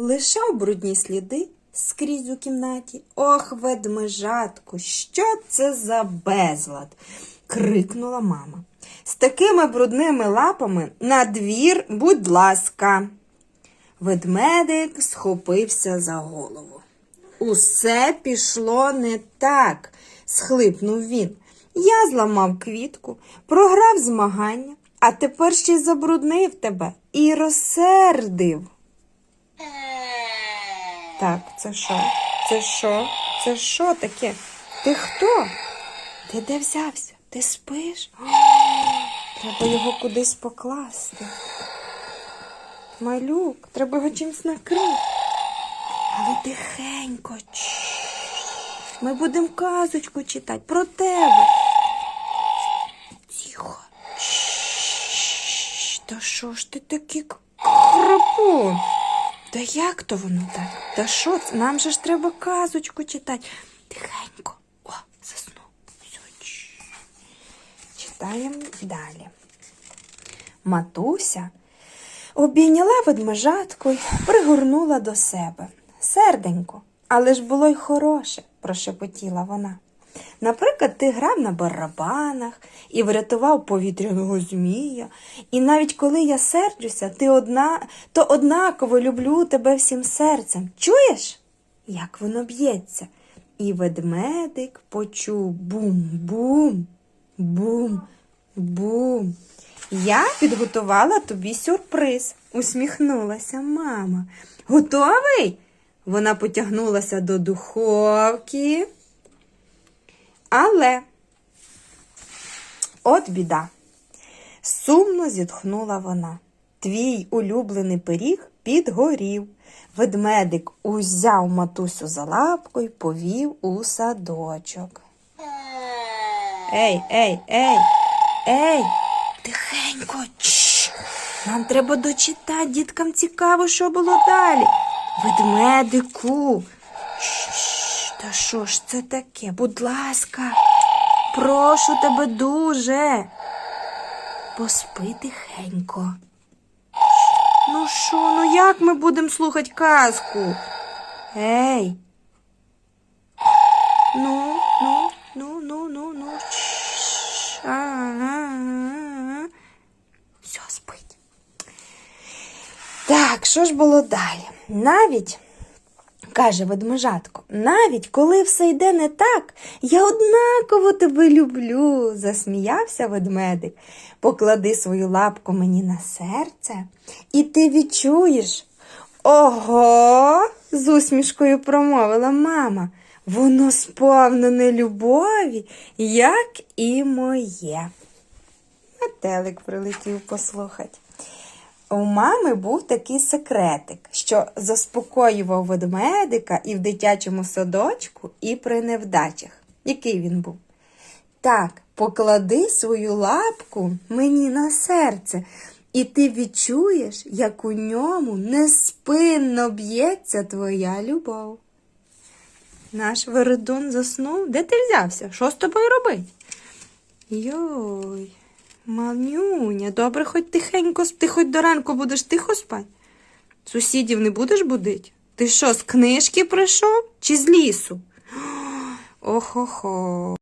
лишав брудні сліди скрізь у кімнаті. Ох, ведмежатку, що це за безлад? крикнула мама. З такими брудними лапами на двір, будь ласка. Ведмедик схопився за голову. Усе пішло не так, схлипнув він. Я зламав квітку, програв змагання, а тепер ще й забруднив тебе і розсердив. Так, це що? Це що? Це що таке? Ти хто? Ти де взявся? Ти спиш? Треба його кудись покласти. Малюк, треба його чимось накрити. Але тихенько. Ми будемо казочку читати про тебе. Тихо. Та що ж ти такий к- храпун? Та як то воно так? Та що? Нам же ж треба казочку читати. Тихенько. О, заснув. Читаємо далі. Матуся обійняла ведмежатку й пригорнула до себе. Серденько, але ж було й хороше, прошепотіла вона. Наприклад, ти грав на барабанах і врятував повітряного змія. І навіть коли я серджуся, ти одна, то однаково люблю тебе всім серцем. Чуєш, як воно б'ється? І ведмедик почув бум-бум, бум-бум. Я підготувала тобі сюрприз, усміхнулася мама. Готовий? Вона потягнулася до духовки. Але от біда. Сумно зітхнула вона. Твій улюблений пиріг підгорів. Ведмедик узяв матусю за лапку й повів у садочок. Ей, ей, ей, ей, тихенько. Нам треба дочитати, діткам цікаво, що було далі. Ведмедику. Та що ж це таке? Будь ласка, прошу тебе дуже. Поспи тихенько. Ну що, ну як ми будемо слухати казку? Ей. Ну, ну, ну, ну, ну, ну. Все, спить. Так, що ж було далі? Навіть, каже ведмежатко, навіть коли все йде не так, я однаково тебе люблю, засміявся ведмедик. Поклади свою лапку мені на серце, і ти відчуєш. Ого, з усмішкою промовила мама. Воно сповнене любові, як і моє. Метелик прилетів послухати. У мами був такий секретик, що заспокоював ведмедика і в дитячому садочку, і при невдачах. Який він був? Так, поклади свою лапку мені на серце, і ти відчуєш, як у ньому неспинно б'ється твоя любов. Наш Вередун заснув. Де ти взявся? Що з тобою робить? Йой, малюня, добре, хоч тихенько ти хоч до ранку будеш тихо спати. Сусідів не будеш будити? Ти що, з книжки прийшов чи з лісу? Ох-охо.